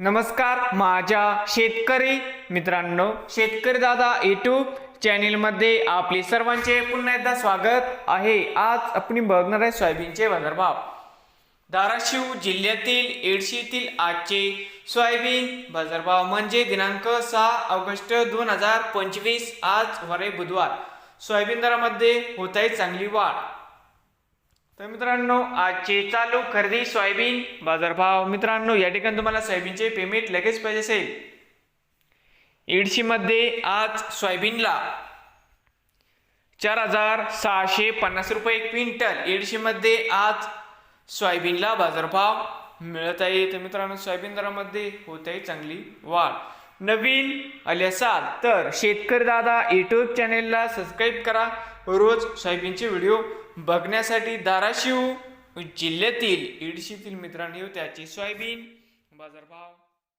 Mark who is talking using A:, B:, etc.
A: नमस्कार माझ्या शेतकरी मित्रांनो शेतकरी दादा यूट्यूब चॅनेलमध्ये आपले सर्वांचे पुन्हा एकदा स्वागत आहे. आज आपण बघणार आहे सोयाबीनचे बाजारभाव. धाराशिव जिल्ह्यातील येडशीतील आजचे सोयाबीन बाजारभाव म्हणजे दिनांक सहा ऑगस्ट दोन हजार पंचवीस आज वरे बुधवार. सोयाबीन दरामध्ये होत आहे चांगली वाढ. तर मित्रांनो आजचे चालू खरेदी सोयाबीन बाजारभाव. मित्रांनो या ठिकाणी तुम्हाला सोयाबीनचे पेमेंट लगेच पाहिजे असेल. एडशीमध्ये आज सोयाबीनला चार हजार सहाशे पन्नास रुपये क्विंटल. एडशीमध्ये आज सोयाबीनला बाजारभाव मिळत आहे. तर मित्रांनो सोयाबीन दरामध्ये होत आहे चांगली वाढ. नवीन आले असाल तर शेतकरी दादा यूट्यूब चॅनेलला सबस्क्राईब करा. रोज सोयाबीनचे व्हिडिओ बघण्यासाठी धाराशिव जिल्ह्यातील इडशीतील मित्रांनी त्याचे सोयाबीन बाजारभाव